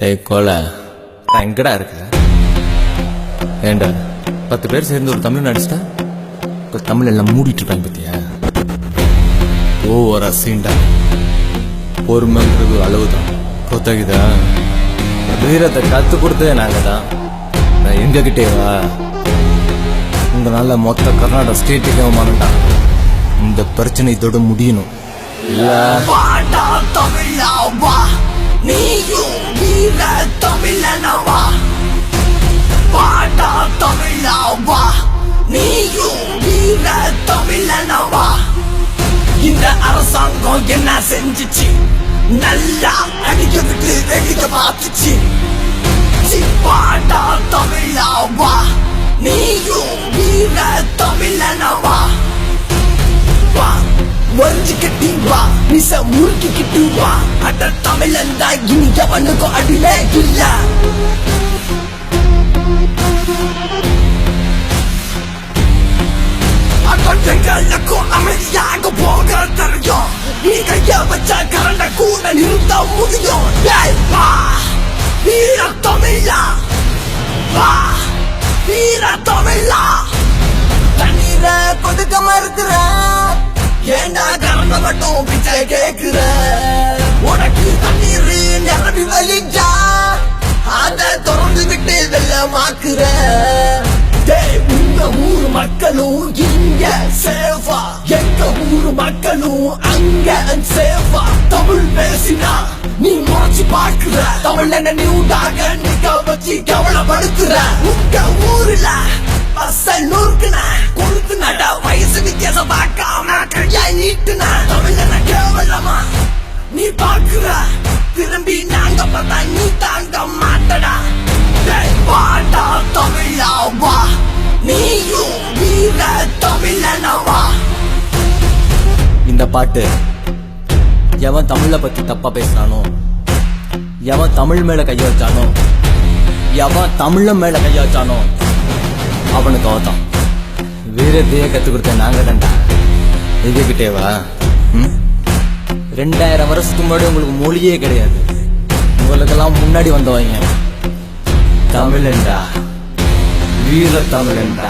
டே கோல. நான் எங்கடா இருக்க? ஏண்டா பத்து பேர் சேர்ந்து ஒரு தமிழ் நடிச்சிட்டா? இப்போ தமிழ் எல்லாம் மூடிட்டு இருப்பாங்க பத்தியா? ஓ ஒரு அசீண்டா பொறுமைங்கிறது அளவுதான். கொத்தகிதா? வீரத்தை கத்து கொடுத்ததே நாங்கள் தான் நான் எங்க கிட்டே வா உங்களால மொத்த கர்நாடகா ஸ்டேட்டுக்கு அவமானம்டா. இந்த பிரச்சனை இதோட முடியணும். இல்லை. நீயும் வீர தமிழனவா வாடா தமிழாவா நீயும் வீர தமிழனவா இந்த அரசாங்கம் என்ன செஞ்சிச்சு? நல்லா அடிக்க விட்டு வெடிக்க பார்த்துச்சு. சி, தமிழாவா நீயும் வீர தமிழனவா வரிஞ்சு கட்டி வா. மிச முறுக்கிக்கிட்டு வா. அட தமிழன் தான் இனி எவனுக்கும் அடிலே இல்ல? அக்கொண்டைகளுக்கும் அமைதியாக போகிற தெரியும். நீ கைய வச்ச கரண்ட கூட நிறுத்த முடியும்? வீர தமிழா. வா. வீர தமிழா. தண்ணீர கொடுக்க மறுக்கிற நானும் பிச்சை கேட்கிறேன் உனக்கு தண்ணீர் நிரம்பி வலிஞ்சா? அத திறந்து விட்டு வெள்ளமாக்குற உங்க ஊர் மக்களும் இங்க சேஃபா? எங்க ஊர் மக்களும் அங்க சேஃபா? தமிழ் பேசினா நீ முறைச்சு பாக்குற தமிழ் என்ன நீ உண்டாக நிக்க வச்சு கவலைப்படுத்துற. உங்க ஊர்ல அசல் நீ பாக்குற திரும்பி நாங்க பார்த்தா நீ தாங்க மாட்டடா பாட்டா வாடா தமிழா வா. நீயும் வீர தமிழனவா இந்த பாட்டு எவன் தமிழை பத்தி தப்பா பேசுறானோ எவன் தமிழ் மேல கைய வச்சானோ எவன் தமிழ மேல கைய வச்சானோ அவனுக்கு அவதான். வீரத்தையே கத்து கொடுத்த நாங்க தண்டா எங்ககிட்டே ம்? ரெண்டாயிரம் வருஷத்துக்கு முன்னாடி உங்களுக்கு மொழியே கிடையாது. உங்களுக்கெல்லாம் முன்னாடி வந்தவங்க. தமிழன்டா வீர தமிழன்டா